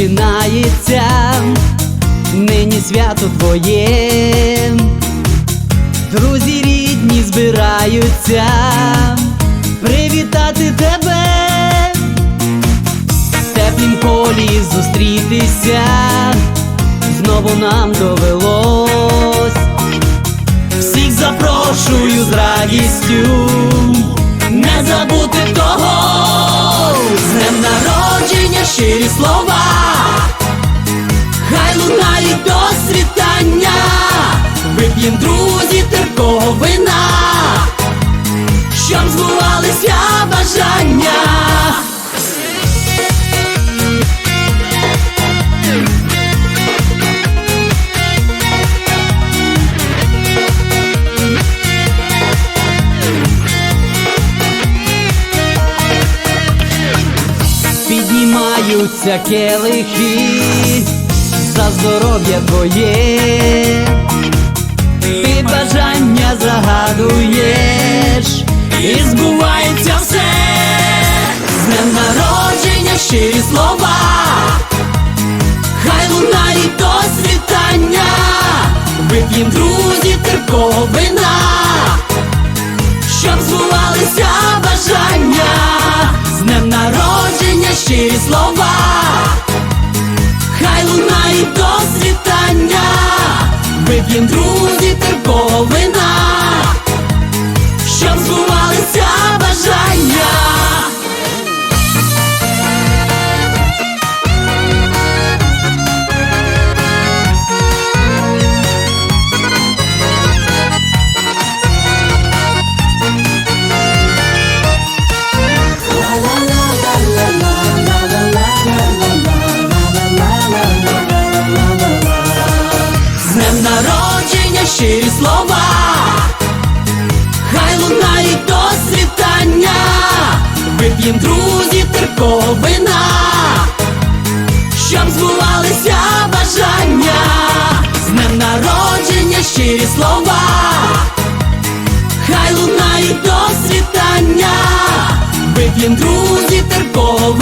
починається, нині свято твоє, друзі рідні збираються привітати тебе, в теплім полі зустрітися, знову нам довелось. Всіх запрошую з радістю, забути того, з днем народження щирі слова, хай лунають до світання, вип'єм друзі терпкого вина, щоб збувалися бажання. Піднімаються келихи за здоров'я твоє, ти бажання загадуєш, і збувається все, з днем народження щирі слова, хай лунають до світання, вип'єм друзі терпкого вина. Щоб збувалися бажання, з днем народження щирі слова, лунають до світання, вип'єм друзі терповина, щоб збувалися бажання. Вип'єм друзі терковина, щоб збувалися бажання, з днем народження щирі слова, хай лунають до світання, вип'єм друзі терпкого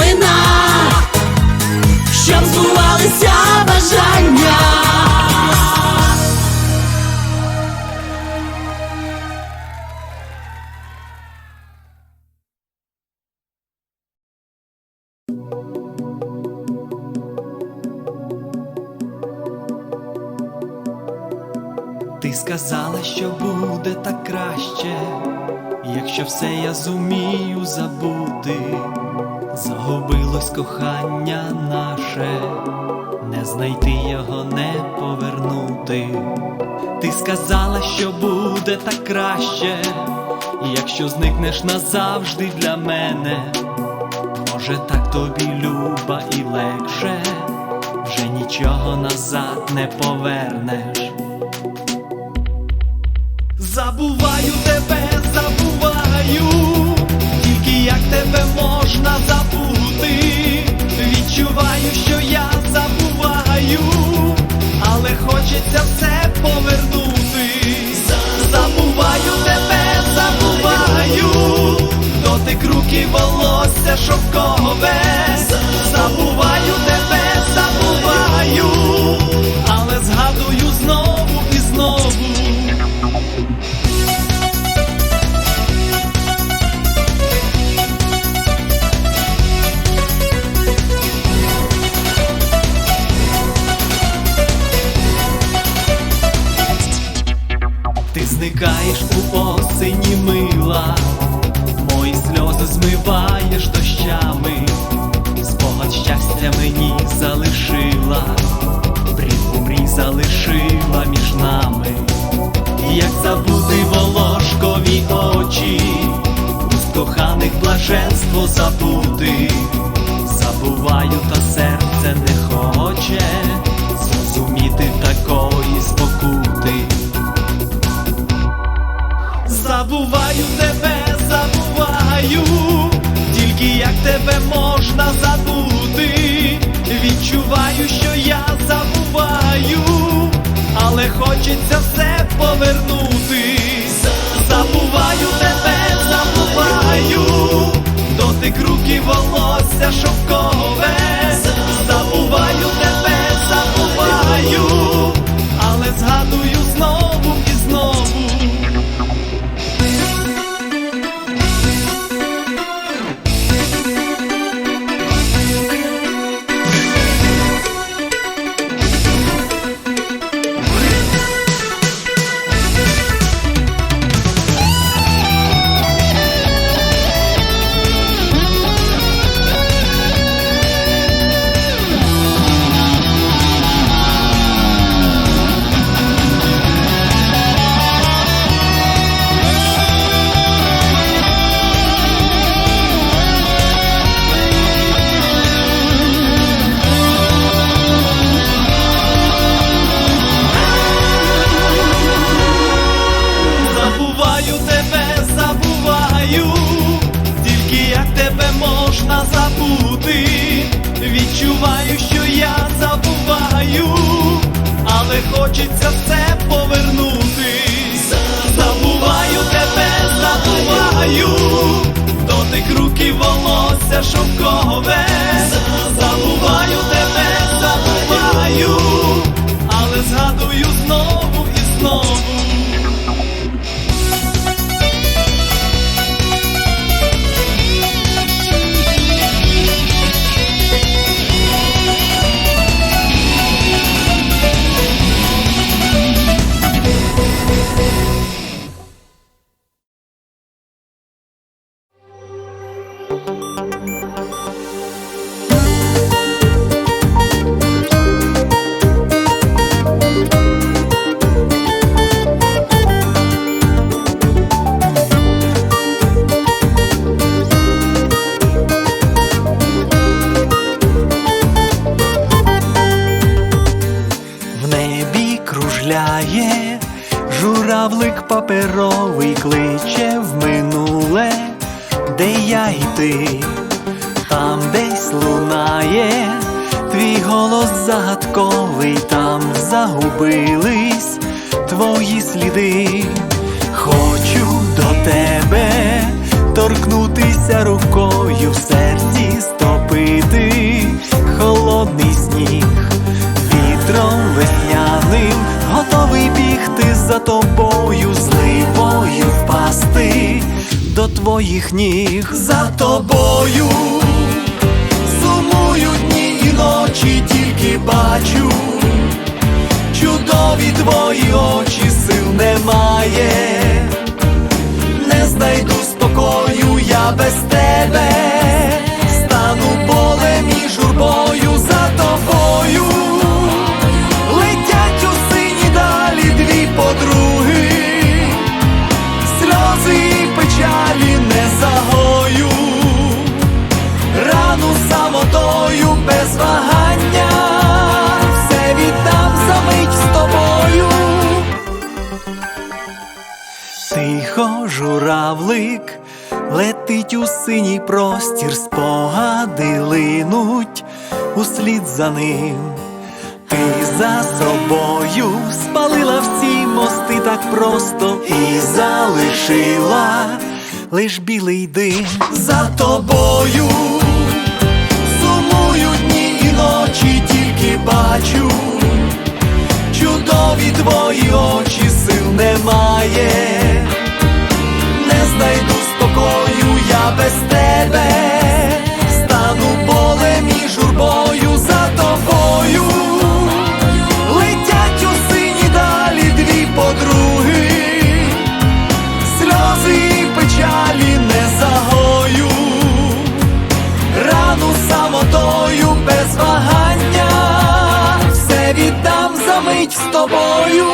Ти сказала, що буде так краще, якщо все я зумію забути, загубилось кохання наше, не знайти його, не повернути. Ти сказала, що буде так краще, якщо зникнеш назавжди для мене. Може, так тобі люба і легше, вже нічого назад не повернеш. Забуваю тебе, забуваю, тільки як тебе можна забути. Відчуваю, що я забуваю, але хочеться все повернути. Забуваю тебе, забуваю, дотик руки волосся шовкове. Забуваю забути. забуваю, та серце не хоче зрозуміти такої спокути. Забуваю тебе, забуваю, тільки як тебе можна забути. Відчуваю, що я забуваю, але хочеться все повернути. Хочеться все повернути. Забуваю тебе, забуваю, дотик руки волосся шовкове. Паперовий кличе в минуле, де я й ти, там десь лунає, твій голос загадковий, там загубились твої сліди. Хочу до тебе торкнутися рукою в серці стопити холодний сніг. Вітром весняним, готовий бігти за тобою, з липою впасти до твоїх ніг. За тобою, сумую дні і ночі, тільки бачу, чудові твої очі, сил немає, не знайду спокою я без журавлик летить у синій простір, спогади линуть услід за ним. Ти за собою спалила всі мости так просто і залишила лиш білий дим за тобою. Сумую дні і ночі, тільки бачу чудові твої очі, сил немає, мить з тобою.